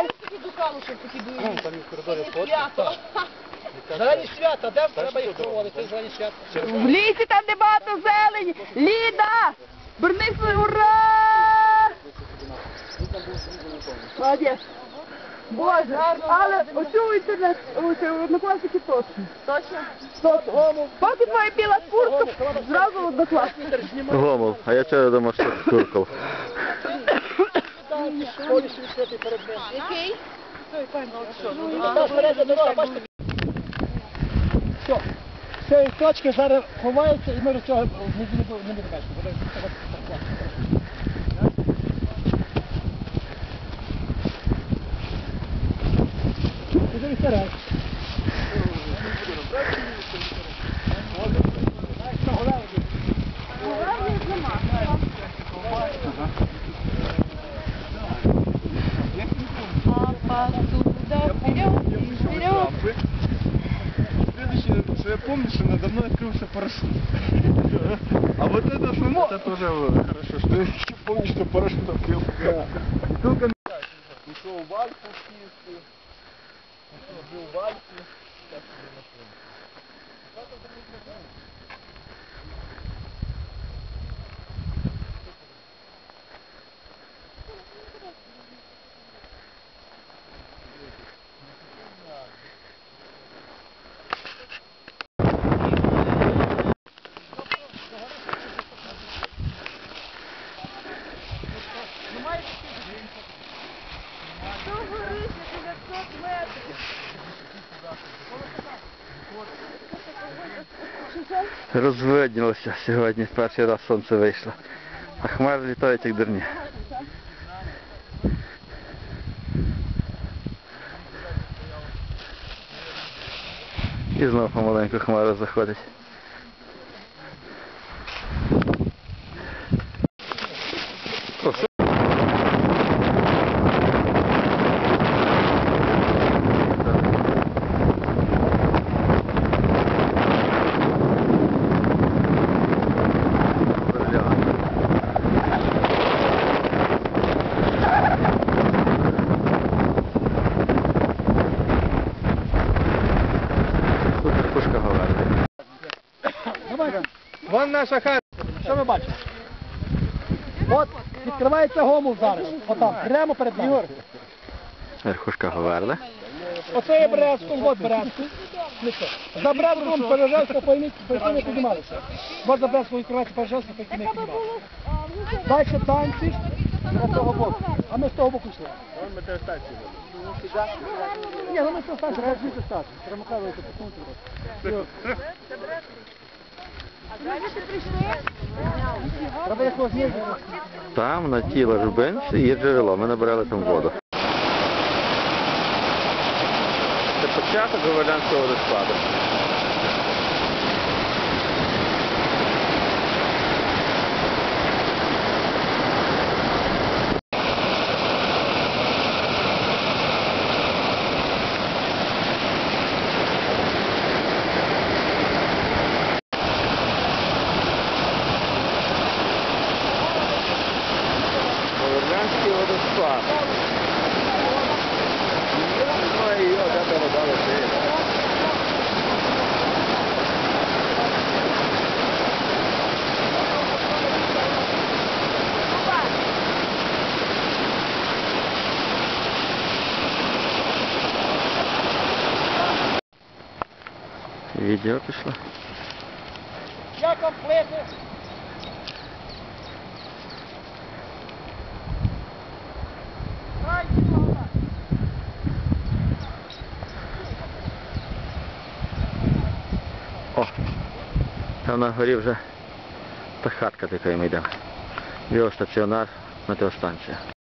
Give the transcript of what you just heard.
Галь. До калушів такі Ну, дують. там і в коридорі. Свято. Зелені свята, де треба їх проводити? Зелені свята. В лісі там де багато зелені. Ліда! Бернись, ура! Молодець. Боже, але оцю інтернет, оцю однокласники точно. Точно? Точно. Поки твоя біла куртка, зразу однокласники. Гомов, а я вчора думав, що Турков. Школі світити перед ним. Який? Та вперед дорога, бачите. Все. З цієї точки зараз ховається і ми до цього не будемо бачити. Туда вперед. Следующее, что я помню, что надо мной открылся парашют. А вот это, что это тоже хорошо, что я еще помню, что парашют открылся. Только ушел в Альпу в Киевскую, жил в Альпе. Сейчас уже на Розвиднілося сьогодні, перший раз сонце вийшло. А хмари літають як дурні. І знову помаленьку хмара заходить. Вон наша хата. Що ми бачимо? От, відкривається гомул зараз. Отам, прямо перед нами. Верхушка говерла. Оце є Брестом, от Брестом. За Брестом Пережевська пойміть, по не піднімалися. От за Брестом відкривається Пережевська, по не піднімалися. Далі танці з того боку. А ми з того боку йшли. Ми теж так Ні, ну ми з того станції, я звідси стати. Перемикаюся по пункту. Треба. Там на тіло жубинці є джерело, ми набирали там воду. Це початок Говерлянського водоспаду. Летить. Відео пішло. Я комплектний. О, там на горі вже та хатка, така ми йдемо. Біостаціонар, метеостанція.